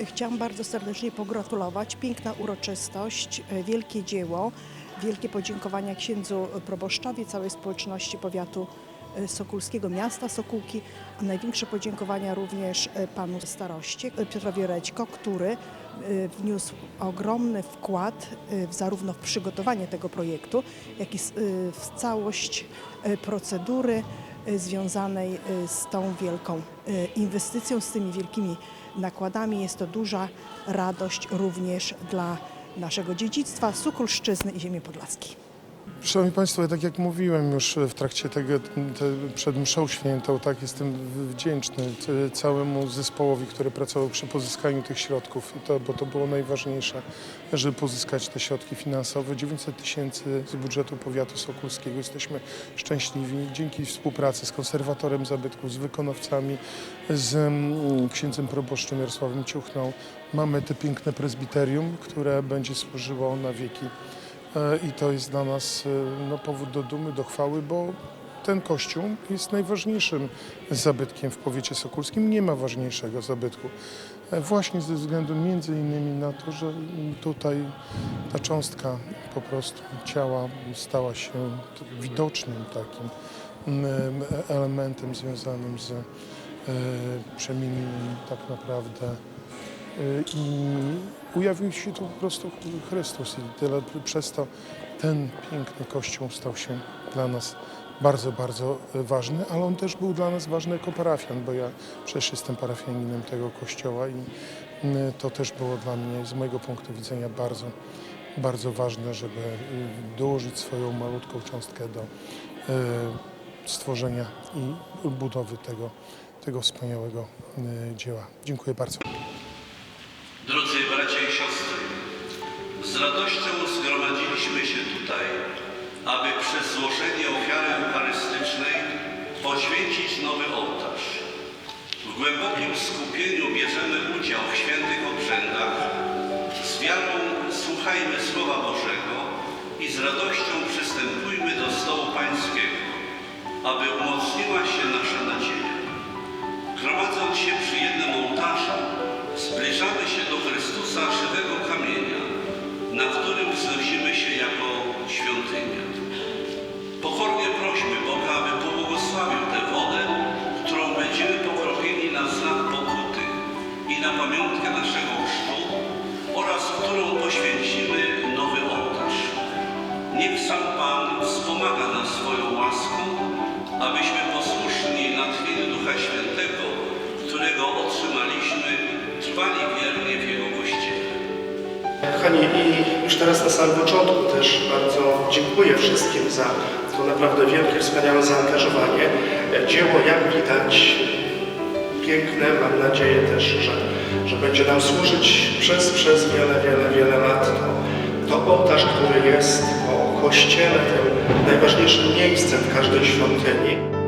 Chciałam bardzo serdecznie pogratulować. Piękna uroczystość, e, wielkie dzieło, wielkie podziękowania księdzu proboszczowi, całej społeczności powiatu e, Sokulskiego, miasta Sokółki, a największe podziękowania również e, panu staroście Piotrowi Rećko, który wniósł ogromny wkład zarówno w przygotowanie tego projektu, jak i w całość procedury związanej e, z tą wielką e, inwestycją, z tymi wielkimi nakładami. Jest to duża radość również dla naszego dziedzictwa, Sukulszczyzny i ziemi podlaskiej. Szanowni Państwo, tak jak mówiłem już w trakcie tego, te, przed mszą świętą, tak jestem wdzięczny całemu zespołowi, który pracował przy pozyskaniu tych środków, to, bo to było najważniejsze, żeby pozyskać te środki finansowe. 900 tysięcy z budżetu powiatu sokulskiego. Jesteśmy szczęśliwi dzięki współpracy z konserwatorem zabytków, z wykonawcami, z mm, księdzem proboszczem Jarosławem Ciuchną. Mamy te piękne prezbiterium, które będzie służyło na wieki E, I to jest dla nas e, no, powód do dumy, do chwały, bo ten kościół jest najważniejszym zabytkiem w powiecie sokulskim. Nie ma ważniejszego zabytku. E, Właśnie ze względu między innymi na to, że tutaj ta cząstka po prostu ciała stała się widocznym takim elementem związanym z e, przemienieniem tak naprawdę i ujawnił się tu po prostu Chrystus i tyle przez to ten piękny kościół stał się dla nas bardzo, bardzo ważny, ale on też był dla nas ważny jako parafian, bo ja przecież jestem parafianinem tego kościoła i y, to też było dla mnie z mojego punktu widzenia bardzo, bardzo ważne, żeby y, dołożyć swoją malutką cząstkę do y, stworzenia i budowy tego, tego wspaniałego y, dzieła. Dziękuję bardzo. Z radością zgromadziliśmy się tutaj, aby przez złożenie ofiary eucharystycznej poświęcić nowy ołtarz. W głębokim skupieniu bierzemy udział w świętych obrzędach, z wiarą słuchajmy Słowa Bożego i z radością przystępujmy do stołu którego otrzymaliśmy, trwali wiernie w Jego Kościele. Kochani, i już teraz na samym początku też bardzo dziękuję wszystkim za to naprawdę wielkie, wspaniałe zaangażowanie. Dzieło, jak widać, piękne. Mam nadzieję też, że, że będzie nam służyć przez, przez wiele, wiele, wiele lat. To, to ołtarz, który jest po kościele, tym najważniejszym miejscem w każdej świątyni.